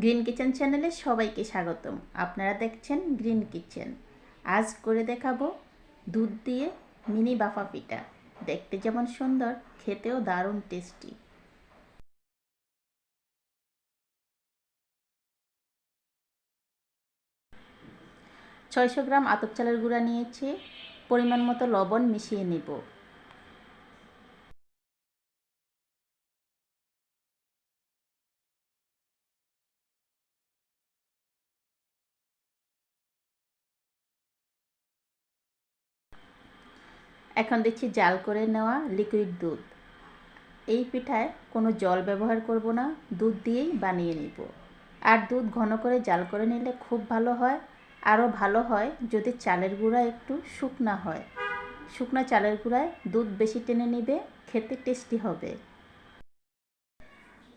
Green kitchen চ্যানেলে সবাইকে স্বাগতম। আপনারা দেখছেন গ্রিন কিচেন। আজ করে দেখাবো দুধ দিয়ে মিনি বাফা পিঠা। দেখতে যেমন সুন্দর, খেতেও দারুণ টেস্টি। ছয়শো গ্রাম আতপ চালের গুঁড়া নিয়েছি। পরিমাণ মতো লবণ মিশিয়ে নেব। এখন দিচ্ছি জাল করে নেওয়া লিকুইড দুধ। এই পিঠায় কোনো জল ব্যবহার করব না, দুধ দিয়েই বানিয়ে নিব। আর দুধ ঘন করে জাল করে নিলে খুব ভালো হয়। আরও ভালো হয় যদি চালের গুঁড়া একটু শুকনা হয়। শুকনা চালের গুঁড়ায় দুধ বেশি টেনে নেবে, খেতে টেস্টি হবে।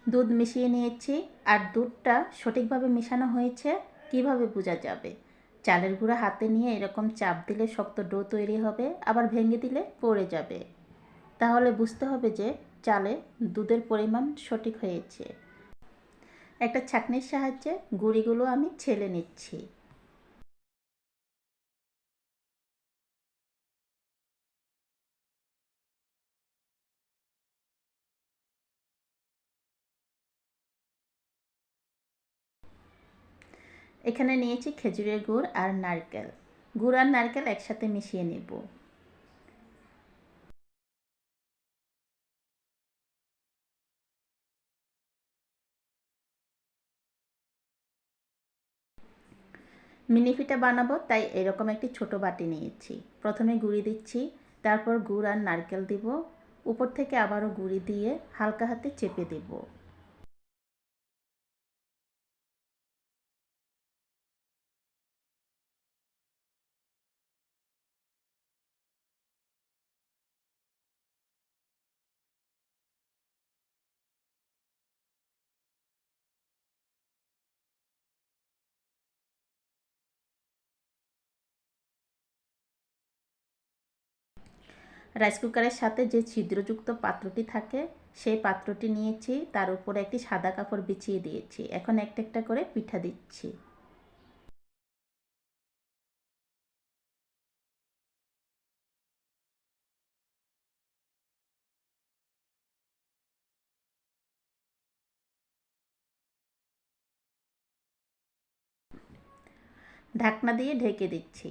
দুধ মিশিয়ে নিয়েছি, আর দুধটা সঠিকভাবে মেশানো হয়েছে, কীভাবে বোঝা যাবে? চালের গুঁড়া হাতে নিয়ে এরকম চাপ দিলে শক্ত ডো তৈরি হবে, আবার ভেঙে দিলে পড়ে যাবে। তাহলে বুঝতে হবে যে চালে দুধের পরিমাণ সঠিক হয়েছে। একটা ছাকনির সাহায্যে গুঁড়িগুলো আমি ছেলে নিচ্ছি। এখানে নিয়েছি খেজুরের গুড় আর নারকেল। গুড় আর নারকেল একসাথে মিশিয়ে নেব। মিনি পিঠা বানাবো, তাই এরকম একটি ছোট বাটি নিয়েছি। প্রথমে গুঁড়ি দিচ্ছি, তারপর গুড় আর নারকেল দিব। উপর থেকে আবারও গুঁড়ি দিয়ে হালকা হাতে চেপে দেবো। রাইস কুকারের সাথে যে ছিদ্রযুক্ত পাত্রটি থাকে, সেই পাত্রটি নিয়েছি। তার উপরে একটি সাদা কাপড় বিছিয়ে দিয়েছি। এখন একটা একটা করে পিঠা দিচ্ছি। ঢাকনা দিয়ে ঢেকে দিচ্ছি।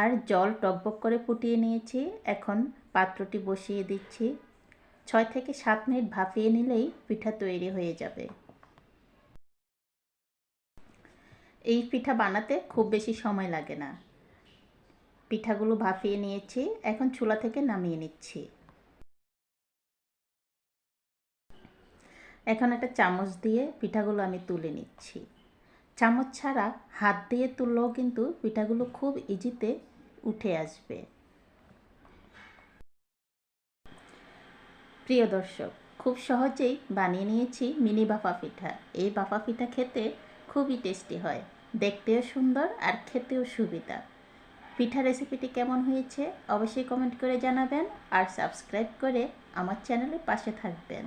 আর জল টকবক করে ফুটিয়ে নিয়েছি। এখন পাত্রটি বসিয়ে দিচ্ছি। ছয় থেকে সাত মিনিট ভাপিয়ে নিলেই পিঠা তৈরি হয়ে যাবে। এই পিঠা বানাতে খুব বেশি সময় লাগে না। পিঠাগুলো ভাপিয়ে নিয়েছি। এখন চুলা থেকে নামিয়ে নিচ্ছি। এখন একটা চামচ দিয়ে পিঠাগুলো আমি তুলে নিচ্ছি। চামচ ছাড়া হাত দিয়ে তুললেও কিন্তু পিঠাগুলো খুব ইজিতে উঠে আসবে। প্রিয় দর্শক, খুব সহজেই বানিয়ে নিয়েছি মিনি বাফা পিঠা। এই বাফা পিঠা খেতে খুবই টেস্টি হয়, দেখতেও সুন্দর আর খেতেও সুবিধা। পিঠা রেসিপিটি কেমন হয়েছে অবশ্যই কমেন্ট করে জানাবেন আর সাবস্ক্রাইব করে আমার চ্যানেলের পাশে থাকবেন।